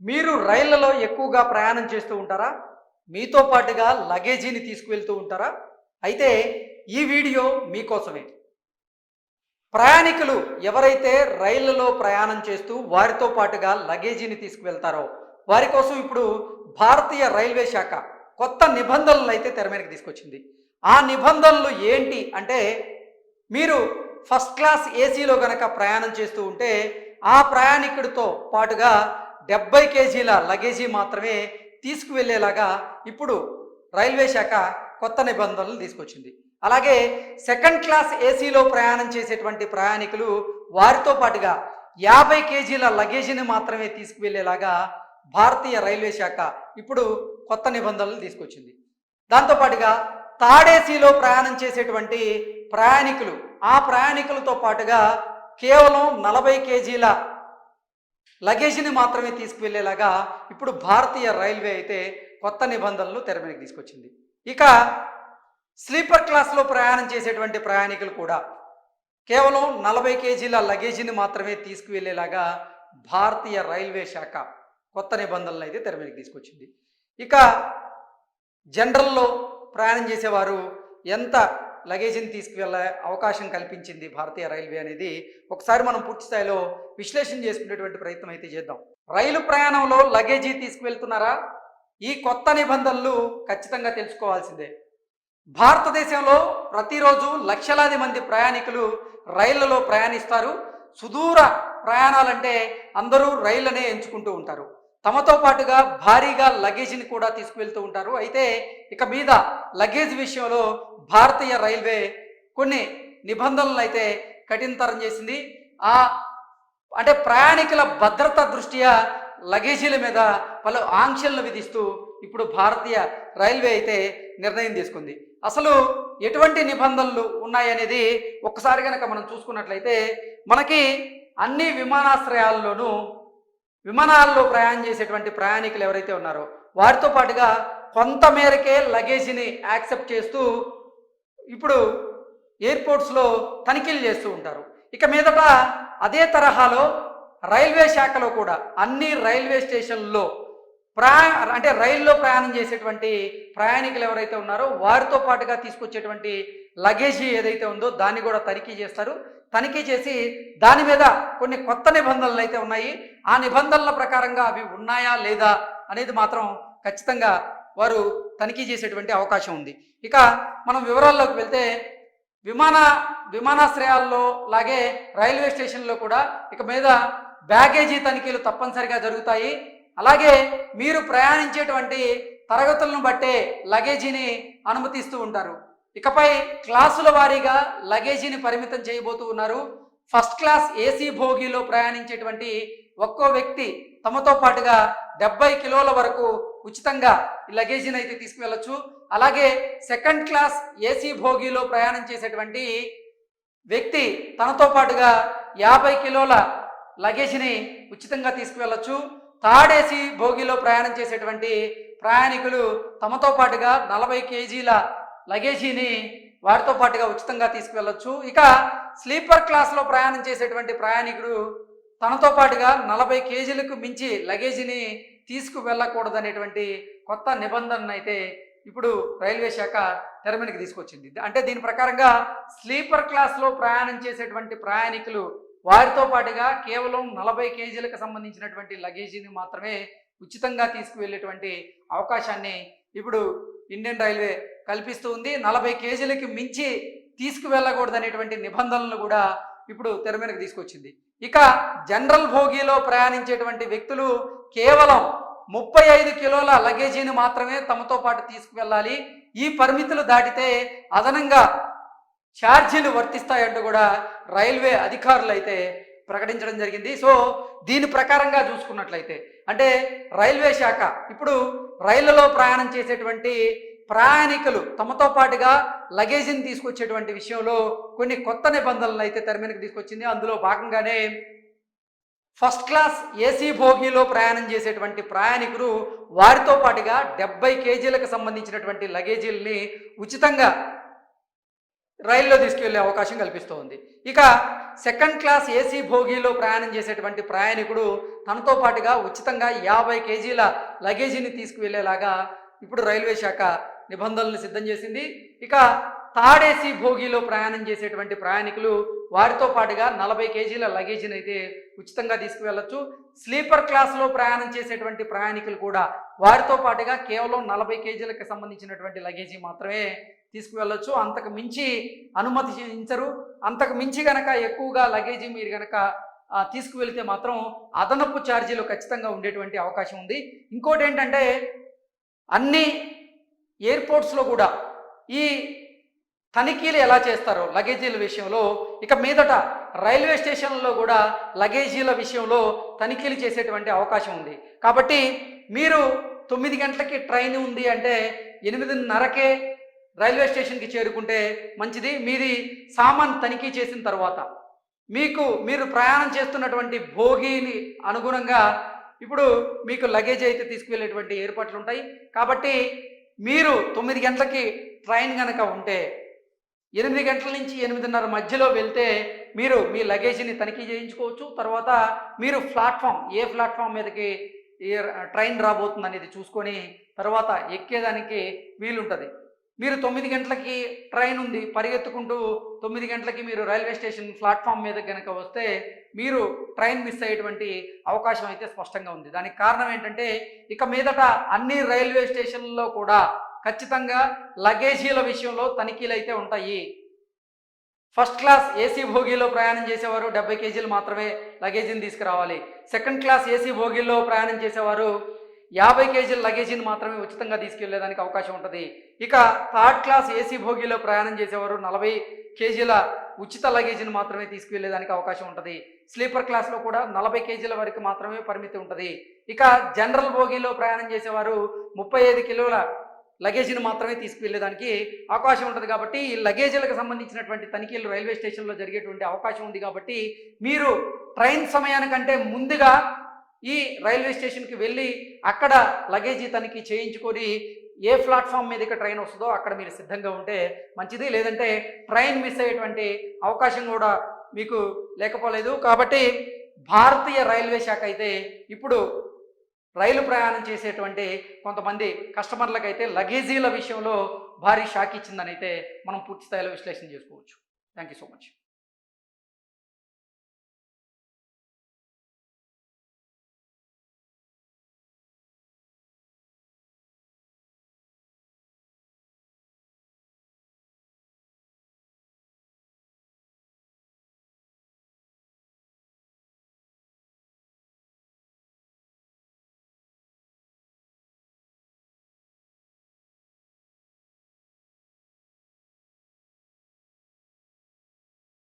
మీరు రైళ్ళలో ఎక్కువగా ప్రయాణం చేస్తూ ఉంటారా? మీతో పాటుగా లగేజీని తీసుకువెళ్తూ ఉంటారా? అయితే ఈ వీడియో మీకోసమే. ప్రయాణికులు ఎవరైతే రైళ్ళలో ప్రయాణం చేస్తూ వారితో పాటుగా లగేజీని తీసుకువెళ్తారో వారి కోసం ఇప్పుడు భారతీయ రైల్వే శాఖ కొత్త నిబంధనలు అయితే తెర మీదకి తీసుకొచ్చింది. ఆ నిబంధనలు ఏంటి అంటే మీరు ఫస్ట్ క్లాస్ ఏసీలో గనక ప్రయాణం చేస్తూ ఉంటే ఆ ప్రయాణికుడితో పాటుగా డెబ్బై కేజీల లగేజీ మాత్రమే తీసుకువెళ్ళేలాగా ఇప్పుడు రైల్వే శాఖ కొత్త నిబంధనలు తీసుకొచ్చింది. అలాగే సెకండ్ క్లాస్ ఏసీలో ప్రయాణం చేసేటువంటి ప్రయాణికులు వారితో పాటుగా యాభై కేజీల లగేజీని మాత్రమే తీసుకువెళ్ళేలాగా భారతీయ రైల్వే శాఖ ఇప్పుడు కొత్త నిబంధనలు తీసుకొచ్చింది. దాంతోపాటుగా తాడేసీలో ప్రయాణం చేసేటువంటి ప్రయాణికులు ఆ ప్రయాణికులతో పాటుగా కేవలం నలభై కేజీల లగేజీని మాత్రమే తీసుకువెళ్ళేలాగా ఇప్పుడు భారతీయ రైల్వే అయితే కొత్త నిబంధనలు తెర మీదకి తీసుకొచ్చింది. ఇక స్లీపర్ క్లాస్లో ప్రయాణం చేసేటువంటి ప్రయాణికులు కూడా కేవలం నలభై కేజీల లగేజీని మాత్రమే తీసుకువెళ్ళేలాగా భారతీయ రైల్వే శాఖ కొత్త నిబంధనలు అయితే తెర మీదకి తీసుకొచ్చింది. ఇక జనరల్లో ప్రయాణం చేసేవారు ఎంత లగేజీని తీసుకువెళ్ళే అవకాశం కల్పించింది భారతీయ రైల్వే అనేది. ఒకసారి మనం పూర్తి స్థాయిలో విశ్లేషణ చేసుకునేటువంటి ప్రయత్నం అయితే చేద్దాం. రైలు ప్రయాణంలో లగేజీ తీసుకువెళ్తున్నారా? ఈ కొత్త నిబంధనలు ఖచ్చితంగా తెలుసుకోవాల్సిందే. భారతదేశంలో ప్రతిరోజు లక్షలాది మంది ప్రయాణికులు రైళ్ళలో ప్రయాణిస్తారు. సుదూర ప్రయాణాలంటే అందరూ రైళ్ళనే ఎంచుకుంటూ ఉంటారు. తమతో పాటుగా భారీగా లగేజీని కూడా తీసుకువెళ్తూ ఉంటారు. అయితే ఇక మీద లగేజ్ విషయంలో భారతీయ రైల్వే కొన్ని నిబంధనలు అయితే కఠినతరం చేసింది. ఆ అంటే ప్రయాణికుల భద్రత దృష్ట్యా లగేజీల మీద పలు ఆంక్షలను విధిస్తూ ఇప్పుడు భారతీయ రైల్వే అయితే నిర్ణయం తీసుకుంది. అసలు ఎటువంటి నిబంధనలు ఉన్నాయనేది ఒక్కసారి కనుక మనం చూసుకున్నట్లయితే మనకి అన్ని విమానాశ్రయాల్లోనూ విమానాల్లో ప్రయాణం చేసేటువంటి ప్రయాణికులు ఎవరైతే ఉన్నారో వారితో పాటుగా కొంత మేరకే లగేజీని యాక్సెప్ట్ చేస్తూ ఇప్పుడు ఎయిర్పోర్ట్స్లో తనిఖీలు చేస్తూ ఉంటారు. ఇక మీదట అదే తరహాలో రైల్వే శాఖలో కూడా అన్ని రైల్వే స్టేషన్లో ప్రయా అంటే రైల్లో ప్రయాణం చేసేటువంటి ప్రయాణికులు ఎవరైతే ఉన్నారో వారితో పాటుగా తీసుకొచ్చేటువంటి లగేజీ ఏదైతే ఉందో దాన్ని కూడా తనిఖీ చేస్తారు. తనిఖీ చేసి దాని మీద కొన్ని కొత్త నిబంధనలు అయితే ఉన్నాయి. ఆ నిబంధనల ప్రకారంగా అవి ఉన్నాయా లేదా అనేది మాత్రం ఖచ్చితంగా వారు తనిఖీ చేసేటువంటి అవకాశం ఉంది. ఇక మనం వివరాల్లోకి వెళ్తే విమాన విమానాశ్రయాల్లో లాగే రైల్వే స్టేషన్లో కూడా ఇక మీద బ్యాగేజీ తనిఖీలు తప్పనిసరిగా జరుగుతాయి. అలాగే మీరు ప్రయాణించేటువంటి తరగతులను బట్టే లగేజీని అనుమతిస్తూ ఉంటారు. ఇకపై క్లాసుల వారీగా లగేజీని పరిమితం చేయబోతూ ఉన్నారు. ఫస్ట్ క్లాస్ ఏసీ భోగిలో ప్రయాణించేటువంటి ఒక్కో వ్యక్తి తమతో పాటుగా డెబ్బై కిలోల వరకు ఉచితంగా ఈ లగేజీని అయితే తీసుకువెళ్ళొచ్చు. అలాగే సెకండ్ క్లాస్ ఏసీ భోగిలో ప్రయాణం చేసేటువంటి వ్యక్తి తనతో పాటుగా యాభై కిలోల లగేజీని ఉచితంగా తీసుకువెళ్ళొచ్చు. థర్డ్ ఏసీ భోగిలో ప్రయాణం చేసేటువంటి ప్రయాణికులు తమతో పాటుగా నలభై కేజీల లగేజీని వారితో పాటుగా ఉచితంగా తీసుకువెళ్ళొచ్చు. ఇక స్లీపర్ క్లాస్లో ప్రయాణం చేసేటువంటి ప్రయాణికుడు తనతో పాటుగా నలభై కేజీలకు మించి లగేజీని తీసుకువెళ్ళకూడదనేటువంటి కొత్త నిబంధనను అయితే ఇప్పుడు రైల్వే శాఖ తెర తీసుకొచ్చింది. అంటే దీని ప్రకారంగా స్లీపర్ క్లాస్లో ప్రయాణం చేసేటువంటి ప్రయాణికులు వారితో పాటుగా కేవలం నలభై కేజీలకు సంబంధించినటువంటి లగేజీని మాత్రమే ఉచితంగా తీసుకువెళ్ళేటువంటి అవకాశాన్ని ఇప్పుడు ఇండియన్ రైల్వే కల్పిస్తూ ఉంది. నలభై కేజీలకి మించి తీసుకువెళ్ళకూడదనేటువంటి నిబంధనలు కూడా ఇప్పుడు తెర మీదకి తీసుకొచ్చింది. ఇక జనరల్ భోగిలో ప్రయాణించేటువంటి వ్యక్తులు కేవలం ముప్పై ఐదు కిలోల లగేజీని మాత్రమే తమతో పాటు తీసుకువెళ్ళాలి. ఈ పరిమితులు దాటితే అదనంగా ఛార్జీలు వర్తిస్తాయంటూ కూడా రైల్వే అధికారులు అయితే ప్రకటించడం జరిగింది. సో దీని ప్రకారంగా చూసుకున్నట్లయితే అంటే రైల్వే శాఖ ఇప్పుడు రైళ్ళలో ప్రయాణం చేసేటువంటి ప్రయాణికులు తమతో పాటుగా లగేజీని తీసుకొచ్చేటువంటి విషయంలో కొన్ని కొత్త నిబంధనలు అయితే తెరమీనకు తీసుకొచ్చింది. అందులో భాగంగానే ఫస్ట్ క్లాస్ ఏసీ భోగిలో ప్రయాణం చేసేటువంటి ప్రయాణికులు వారితో పాటుగా డెబ్బై కేజీలకు సంబంధించినటువంటి లగేజీలని ఉచితంగా రైల్లో తీసుకువెళ్ళే అవకాశం కల్పిస్తోంది. ఇక సెకండ్ క్లాస్ ఏసీ భోగిలో ప్రయాణం చేసేటువంటి ప్రయాణికుడు తనతో పాటుగా ఉచితంగా యాభై కేజీల లగేజీని తీసుకువెళ్ళేలాగా ఇప్పుడు రైల్వే శాఖ నిబంధనలను సిద్ధం చేసింది. ఇక తాడేసి భోగిలో ప్రయాణం చేసేటువంటి ప్రయాణికులు వారితో పాటుగా నలభై కేజీల లగేజీని అయితే ఉచితంగా తీసుకువెళ్ళొచ్చు. స్లీపర్ క్లాస్లో ప్రయాణం చేసేటువంటి ప్రయాణికులు కూడా వారితో పాటుగా కేవలం నలభై కేజీలకు సంబంధించినటువంటి లగేజీ మాత్రమే తీసుకువెళ్ళొచ్చు. అంతకు మించి అనుమతి చేయించరు. అంతకు మించి గనక ఎక్కువగా లగేజీ మీరు గనక తీసుకువెళితే తీసుకువెళ్తే మాత్రం అదనపు ఛార్జీలు ఖచ్చితంగా ఉండేటువంటి అవకాశం ఉంది. ఇంకోటి ఏంటంటే అన్ని ఎయిర్పోర్ట్స్లో కూడా ఈ తనిఖీలు ఎలా చేస్తారో లగేజీల విషయంలో ఇక మీదట రైల్వే స్టేషన్లో కూడా లగేజీల విషయంలో తనిఖీలు చేసేటువంటి అవకాశం ఉంది. కాబట్టి మీరు తొమ్మిది గంటలకి ట్రైన్ ఉంది అంటే ఎనిమిదిన్నరకే రైల్వే స్టేషన్కి చేరుకుంటే మంచిది. మీది సామాన్ తనిఖీ చేసిన తర్వాత మీకు మీరు ప్రయాణం చేస్తున్నటువంటి భోగిని అనుగుణంగా ఇప్పుడు మీకు లగేజ్ అయితే తీసుకువెళ్ళేటువంటి ఏర్పాట్లు ఉంటాయి. కాబట్టి మీరు తొమ్మిది గంటలకి ట్రైన్ కనుక ఉంటే ఎనిమిది గంటల నుంచి ఎనిమిదిన్నర మధ్యలో వెళ్తే మీరు మీ లగేజీని తనిఖీ చేయించుకోవచ్చు. తర్వాత మీరు ప్లాట్ఫామ్ ఏ ప్లాట్ఫామ్ మీదకి ఏ ట్రైన్ రాబోతుంది అనేది చూసుకొని తర్వాత ఎక్కేదానికి వీలుంటుంది. మీరు తొమ్మిది గంటలకి ట్రైన్ ఉంది పరిగెత్తుకుంటూ తొమ్మిది గంటలకి మీరు రైల్వే స్టేషన్ ప్లాట్ఫామ్ మీద కనుక వస్తే మీరు ట్రైన్ మిస్ అయ్యేటువంటి అవకాశం అయితే స్పష్టంగా ఉంది. దానికి కారణం ఏంటంటే ఇక మీదట అన్ని రైల్వే స్టేషన్లలో కూడా ఖచ్చితంగా లగేజీల విషయంలో తనిఖీలు అయితే ఉంటాయి. ఫస్ట్ క్లాస్ ఏసీ భోగిలో ప్రయాణం చేసేవారు డెబ్బై కేజీలు మాత్రమే లగేజీని తీసుకురావాలి. సెకండ్ క్లాస్ ఏసీ భోగిలో ప్రయాణం చేసేవారు యాభై కేజీల లగేజీని మాత్రమే ఉచితంగా తీసుకెళ్ళేదానికి అవకాశం ఉంటుంది. ఇక థర్డ్ క్లాస్ ఏసీ భోగిలో ప్రయాణం చేసేవారు నలభై కేజీల ఉచిత లగేజీని మాత్రమే తీసుకువెళ్ళేదానికి అవకాశం ఉంటుంది. స్లీపర్ క్లాస్లో కూడా నలభై కేజీల వరకు మాత్రమే పరిమితి ఉంటుంది. ఇక జనరల్ భోగిలో ప్రయాణం చేసేవారు ముప్పై ఐదు కిలోల లగేజీని మాత్రమే తీసుకువెళ్ళేదానికి అవకాశం ఉంటుంది కాబట్టి ఈ లగేజీలకు సంబంధించినటువంటి తనిఖీలు రైల్వే స్టేషన్లో జరిగేటువంటి అవకాశం ఉంది కాబట్టి మీరు ట్రైన్ సమయానికంటే ముందుగా ఈ రైల్వే స్టేషన్కి వెళ్ళి అక్కడ లగేజీ తనిఖీ చేయించుకొని ఏ ప్లాట్ఫామ్ మీదకి ట్రైన్ వస్తుందో అక్కడ మీరు సిద్ధంగా ఉంటే మంచిది. లేదంటే ట్రైన్ మిస్ అయ్యేటువంటి అవకాశం కూడా మీకు లేకపోలేదు. కాబట్టి భారతీయ రైల్వే శాఖ అయితే ఇప్పుడు రైలు ప్రయాణం చేసేటువంటి కొంతమంది కస్టమర్లకైతే లగేజీల విషయంలో భారీ షాక్ ఇచ్చిందని అయితే మనం పూర్తి స్థాయిలో విశ్లేషణ చేసుకోవచ్చు. Thank you so much.